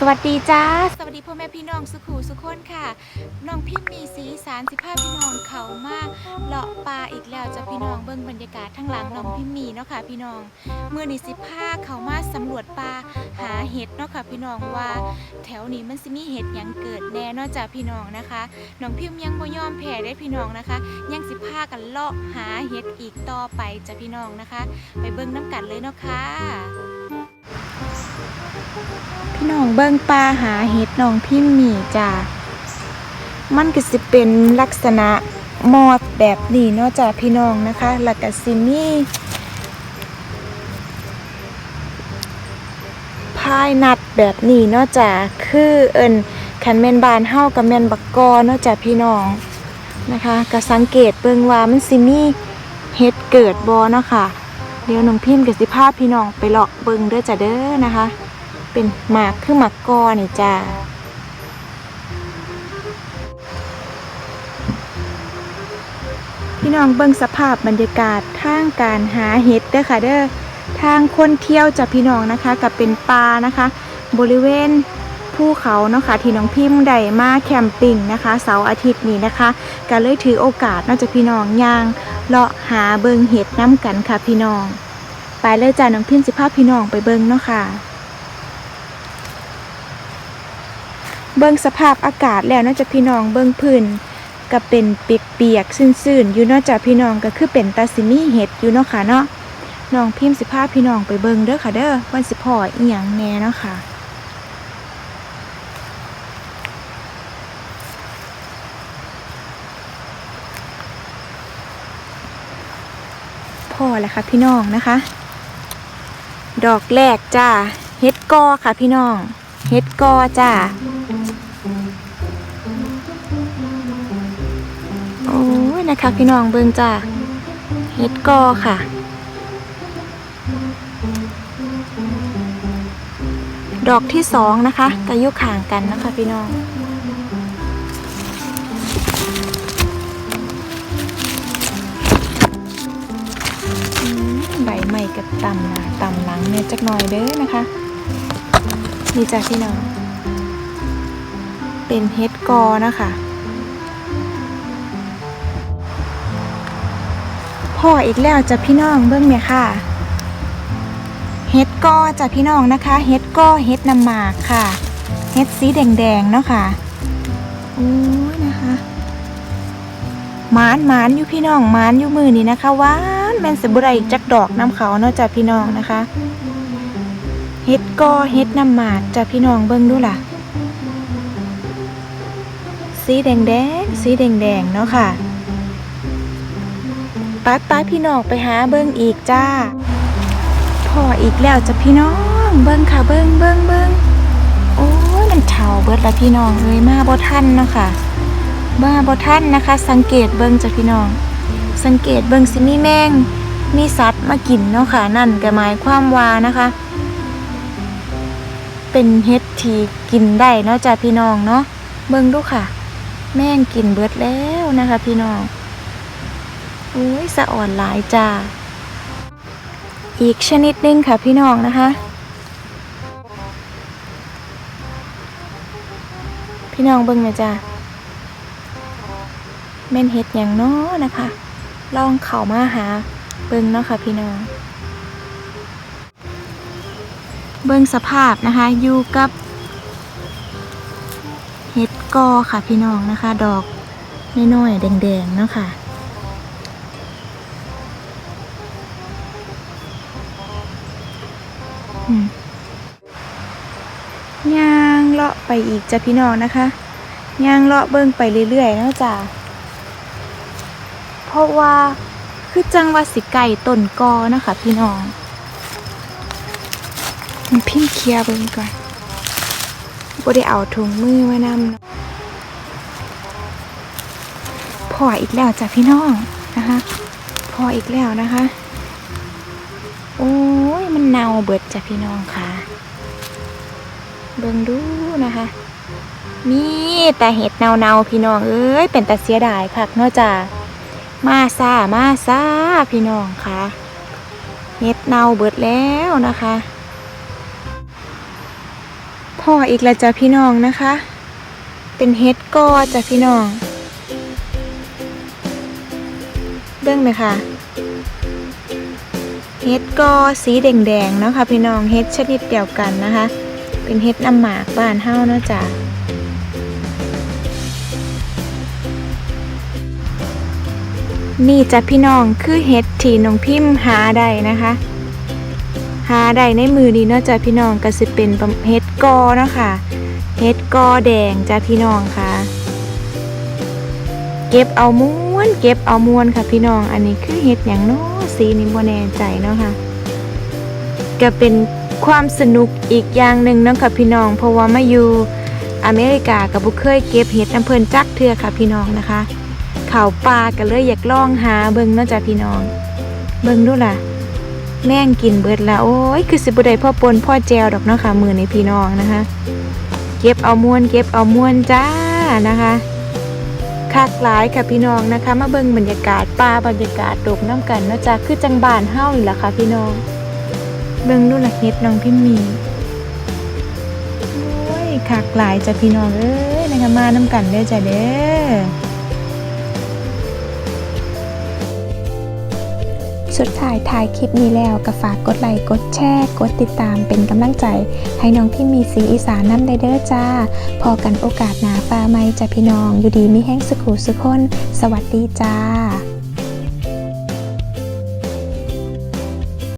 สวัสดีจ้า สวัสดีพ่อแม่พี่น้องสุขูสุขคนค่ะ น้องพิมพ์มีสีสารสิภาพพี่น้องเขามากเลาะปลาอีกแล้วจะพี่น้องเบิ่งบรรยากาศทั้งหลังน้องพิมพ์มีเนาะค่ะพี่น้องเมื่อนี้สิพาเขามาสำรวจปลาหาเห็ดเนาะค่ะพี่น้องว่า แถวนี้มันสิมีเห็ดยังเกิดแน่นาะจ้ะพี่น้องนะคะน้องพิมพ์ยังบ่ยอมแพ้ได้พี่น้องนะคะ ยังสิพากันเลาะหาเห็ดอีกต่อไปจ้ะพี่น้องนะคะ ไปเบิ่งน้ำกันเลยเนาะค่ะ พี่น้องเบิ้งปลาหาเห็ดน้องพิมพ์มีจ้ามันก็สิเป็นลักษณะมอดแบบนี้เนาะจ้าพี่น้องนะคะแล้วก็สิมีพายนัดแบบนี้เนาะจ้าคือเอิญขันแมนบานเฮากับแมนบักกอเนาะจ้าพี่น้องนะคะก็สังเกตเบิ่งว่ามันสิมีเห็ดเกิดบ่เนาะค่ะ เดี๋ยวน้องพิมพ์กับสิพาพี่น้องไปเลาะเบิงเด้อจ้าเด้อนะคะ เป็นหมากคือหมากกอนี่จ้าพี่น้องเบิงสภาพบรรยากาศทางการหาเห็ดเด้อค่ะเด้อทางคนเที่ยวจากพี่น้องนะคะกับเป็นป่านะคะ บริเวณภูเขาเนาะค่ะที่น้องพิมพ์ได้มาแคมปิ้งนะคะ เสาร์อาทิตย์นี้นะคะก็เลยถือโอกาสนอกจากพี่น้องย่างเลาะหาเบิงเห็ดน้ำกันค่ะพี่น้อง ไปเลยจ้าน้องพิมพ์สิพาพพี่น้องไปเบิงเนาะค่ะ เบิ่งสภาพอากาศแล้วนอกจากพี่น้องเบิ่งพื้นก็เป็นเปียกๆซื่นๆ อยู่นอกจากพี่น้องก็คือเป็นตาซิมี่เห็ดอยู่เนาะค่ะเนาะน้องพิมพ์สิพาพพี่น้องไปเบิ่งเด้อค่ะเด้อวันสิพ่ออีหยังแน่เนาะค่ะพ่อแหละค่ะพี่น้องนะคะ ดอกแรกจ้าเฮ็ดกอค่ะพี่น้องเฮ็ดกอจ้าโอ้ยนะคะพี่น้องเบิ่งจ้าเฮ็ดกอค่ะดอกที่สองนะคะกระยุกข่างกันนะคะพี่น้อง อืม ใบใหม่กับต่ำหนะต่ำหลังเนี่ยจักหน่อยเด้อนะคะนี่จ้ะพี่น้องเป็นเฮดกอนะคะพ่ออีกแล้วจ้ะพี่น้องเบิ้งเนี่ยค่ะเฮดกอจ้ะพี่น้องนะคะเฮดกอเฮดนำหมากค่ะเฮดสีแดงๆเนาะค่ะโอ้ยนะคะมานมานอยู่พี่น้องมานอยู่มือนี่นะคะหวา แม่นสบุไรจักดอกน้ำเขาเนาะจ้ะพี่น้องนะคะเฮ็ดกอเฮ็ดน้ำหมากจ้ะพี่น้องเบิ่งดูล่ะ สีแดงแดงสีแดงแดงเนาะค่ะป้าป้าพี่น้องไปหาเบิ่งอีกจ้าพ่ออีกแล้วจ้ะพี่น้อง เบิ่งค่ะเบิ่งเบิ่งเบิ่งโอ้ยมันเฉาเบิดละพี่น้องเอ้ยมาบ่ทันเนาะค่ะมาบ่ทันนะคะ สังเกตเบิ่งจ้ะพี่น้อง สังเกตเบิ่งสิมีแมงมีสัตว์มากินเนาะค่ะ นั่นก็หมายความว่านะคะ เป็นเห็ดที่กินได้เนาะจ้ะพี่น้องเนาะเบิ่งดูค่ะ แม่งกินเบิดแล้วนะคะ พี่น้องโอ้ยสะอ่อนหลายจ้าอีกชนิดนึงค่ะพี่น้องนะคะ พี่น้องเบิ่งไหมจ้าแม่นเห็ดอย่างน้อนะคะ ลองเข้ามาหาเบิ่งเนาะค่ะพี่น้อง เบิ่งสภาพนะคะอยู่กับเห็ดกอค่ะพี่น้องนะคะ ดอกน้อยๆแดงๆเนาะค่ะอืมย่างเลาะไปอีกจ้ะพี่น้องนะคะย่างเลาะเบิ่งไปเรื่อยๆเนาะจ้ะ ราะว่าคือจังว่าสิไก่ต้นกอนะคะ พี่น้องมันพิมพ์เคลียร์เบิ่งก่อนบ่ได้เอาถุงมือมานำพออีกแล้วจ้ะพี่น้องนะคะพออีกแล้วนะคะ โอ้ยมันเน่าเบิดจ้ะพี่น้องค่ะเบิ่งดูนะคะมีแต่เห็ดเน่าๆพี่น้องเอ้ยเป็นแต่เสียดายคักเนาะจ้ะ มาซามาซาพี่น้องค่ะเห็ดเน่าเบิดแล้วนะคะพ่ออีกแล้วจ้ะพี่น้องนะคะ เป็นเฮ็ดกอจ้ะพี่น้อง เบื้องไหมคะเฮ็ดกอสีแดงๆเนาะค่ะพี่น้องเฮ็ดชนิดเดียวกันนะคะ เป็นเฮ็ดน้ำหมากบ้านเฮาเนาะจ้ะ นี่จะพี่น้องคือเฮ็ดที่น้องพิมพ์หาได้นะคะ หาได้ในมือนี้เนาะจ้ะพี่น้องก็สิเป็นเฮ็ดกอเนาะค่ะเฮ็ดกอแดงจ้ะพี่น้องค่ะ เก็บเอาม้วนเก็บเอาม้วนค่ะพี่น้อง อันนี้คือเฮ็ดอย่างเนาะสีนี้บ่แน่ใจเนาะค่ะ ก็เป็นความสนุกอีกอย่างหนึ่งเนาะค่ะพี่น้อง เพราะว่ามาอยู่อเมริกากับบุเคยเก็บเห็ดน้ำเพลินจักเทือค่ะพี่น้องนะคะ เขาปลาก็เลยอยากล่องหาเบิ่งเนาะจ้ะพี่น้อง เบิ่งดูล่ะ แม่งกินเบิดละโอ้ยคือสิบ่ได้พ่อปนพ่อแจวดอกเนาะค่ะมือในพี่น้องนะคะ เก็บเอามวนเก็บเอามวนจ้านะคะคักหลายค่ะพี่น้องนะคะ มาเบิ่งบรรยากาศป่าบรรยากาศดกน้ำกันเนาะจ้ะคือจังบานเฮานี่ล่ะค่ะพี่น้อง เบิ่งดูละเฮ็ดน้องพิมมีโอ้ยคักหลายจ้ะพี่น้องเอ้ยนะคะมาน้ำกันเด้อจ้ะเด้อ สุดท้ายถ่ายคลิปนี้แล้วก็ฝากกดไลค์กดแชร์กดติดตามเป็นกำลังใจ ให้น้องพี่มีสีอีสานน้ำได้เด้อจ้า พอกันโอกาสหนาฟ้าไม่จะพี่น้องอยู่ดีมีแห้งสุขุสุขคน สวัสดีจ้า